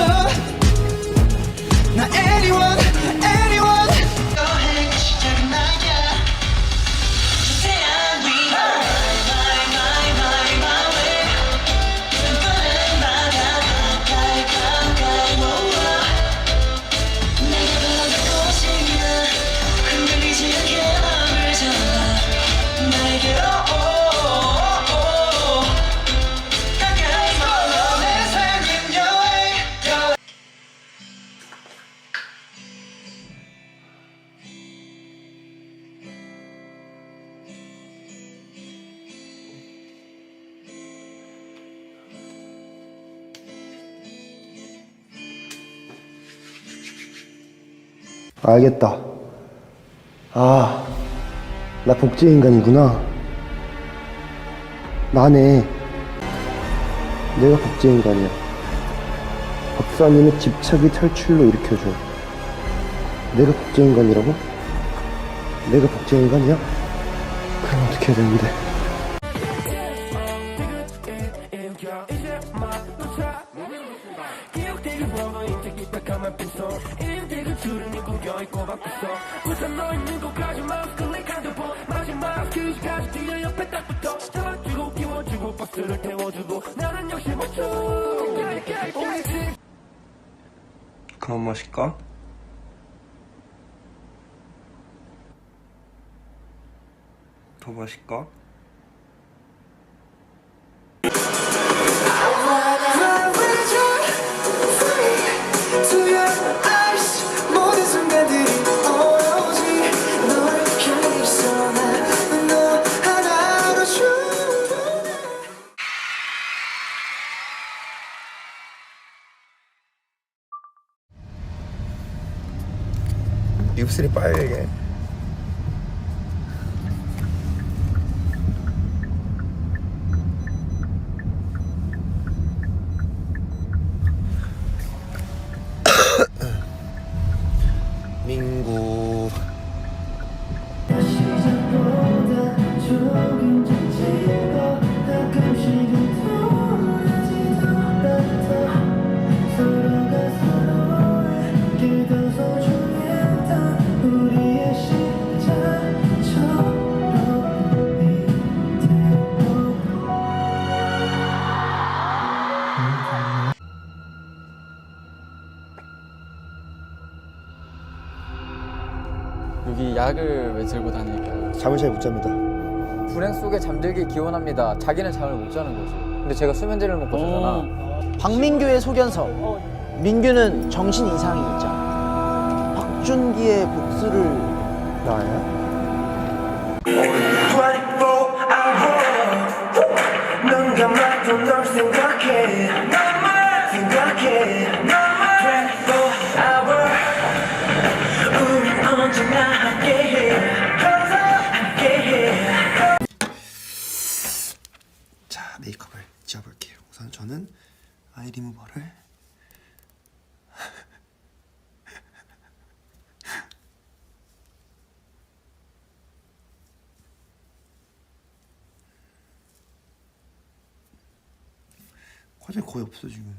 없 알겠다. 아, 나 복제 인간이구나. 나네. 내가 복제 인간이야. 박사님의 집착이 탈출로 일으켜줘. 내가 복제 인간이라고? 내가 복제 인간이야? 그럼 어떻게 해야 되는데? 그만 마실까? 더 마실까? devo sendiri pakai kan é, 여기 약을 왜 들고 다닐까요? 잠을 잘 못 잡니다. 불행 속에 잠들기 기원합니다. 자기는 잠을 못 자는 거지. 근데 제가 수면제를 먹고 자잖아. 박민규의 소견서. 민규는 정신 이상이 있잖아. 박준기의 복수를 나야? 눈 감아도 널 생각해 생각해 그래도 I will 우린 언제나 자, 메이크업을 지워볼게요. 우선 저는 아이 리무버를 화장 거의 없어 지금.